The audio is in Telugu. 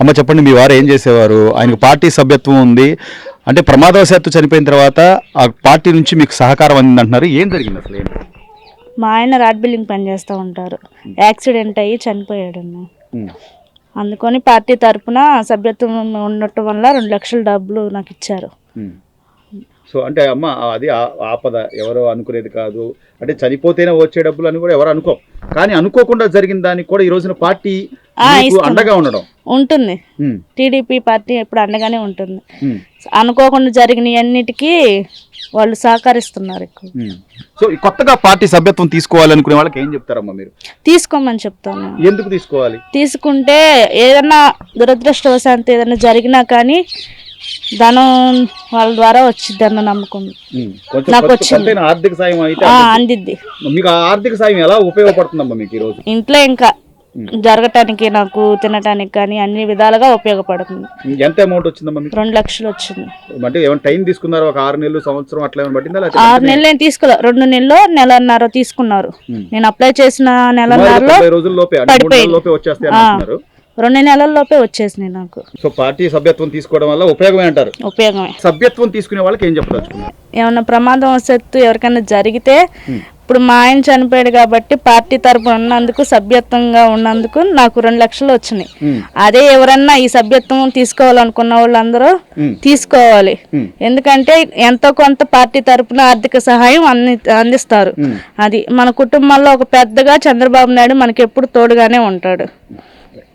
అమ్మ చెప్పండి మీ వారు ఏం చేసేవారు? ఆయనకు పార్టీ సభ్యత్వం ఉంది. అంటే ప్రమాదవశాత్తు చనిపోయిన తర్వాత ఆ పార్టీ నుంచి మీకు సహకారం అందింది అంటున్నారు ఏం జరిగింది అసలు? ఏంటి? మా ఆయన రాడ్ బిల్డింగ్ పని చేస్తూ ఉంటారు. యాక్సిడెంట్ అయ్యి చనిపోయాడు. అందుకని పార్టీ తరపున సభ్యత్వం ఉండటం వల్ల రెండు లక్షల డబ్బులు నాకు ఇచ్చారు. సో అంటే అమ్మ అది ఆపద ఎవరో అనుకునేది కాదు. అంటే చనిపోతేనే వచ్చే డబ్బులు అని కూడా ఎవరు అనుకో కానీ అనుకోకుండా జరిగిన దానికి కూడా ఈ రోజున పార్టీ. అండగా ఉండడం? ఉంటుంది. టీడీపీ పార్టీ ఎప్పుడు అండగానే ఉంటుంది. అనుకోకుండా జరిగిన అన్నిటికీ వాళ్ళు సహకరిస్తున్నారు. సో కొత్తగా పార్టీ సభ్యత్వం తీసుకోవాలనుకునే వాళ్ళకి ఏం చెప్తారమ్మా మీరు? తీసుకోమని చెప్తాను. ఎందుకు తీసుకోవాలి? తీసుకుంటే ఏదన్నా దురదృష్టవశాంతి ఏదైనా జరిగినా కానీ ధనం వాళ్ళ ద్వారా వచ్చింది అన్న నమ్మకం. నాకు వచ్చింది. ఆర్థిక సాయం. అందిద్ది. మీకు ఆర్థిక సాయం ఎలా ఉపయోగపడుతుందమ్మా మీకు ఈ రోజు ఇంట్లో ఇంకా జరగటానికి నాకు తినటానికి కానీ అన్ని విధాలుగా ఉపయోగపడుతుంది. ఎంత అమౌంట్ వచ్చిందమ్మా మీకు? రెండు లక్షలు వచ్చింది. అంటే ఏమైనా టైం తీసుకున్నారా? ఒక ఆరు నెలలు సంవత్సరం అట్లా ఏమైనా ఆరు నెలలు నేను తీసుకోలే. రెండు నెలలు నెలన్నర తీసుకున్నారు. నేను అప్లై చేసిన నెలన్నరలో పడిపోయింది. రెండు నెలల లోపే వచ్చేసినాయి నాకు. సో పార్టీ సభ్యత్వం తీసుకోవడం వల్ల ఉపయోగమే అంటారు. ఉపయోగమే. సభ్యత్వం తీసుకునే వాళ్ళకి ఏం చెప్పదలుచుకున్నారు? ఏమన్నా ప్రమాదం వసత్తు ఎవరికైనా జరిగితే ఇప్పుడు మా ఆయన చనిపోయాడు కాబట్టి పార్టీ తరపున ఉన్నందుకు సభ్యత్వంగా ఉన్నందుకు నాకు రెండు లక్షలు వచ్చినాయి. అదే ఎవరన్నా ఈ సభ్యత్వం తీసుకోవాలనుకున్న వాళ్ళందరూ. తీసుకోవాలి. ఎందుకంటే ఎంతో కొంత పార్టీ తరపున ఆర్థిక సహాయం అంది అందిస్తారు. అది మన కుటుంబంలో ఒక పెద్దగా చంద్రబాబు నాయుడు మనకి ఎప్పుడు తోడుగానే ఉంటాడు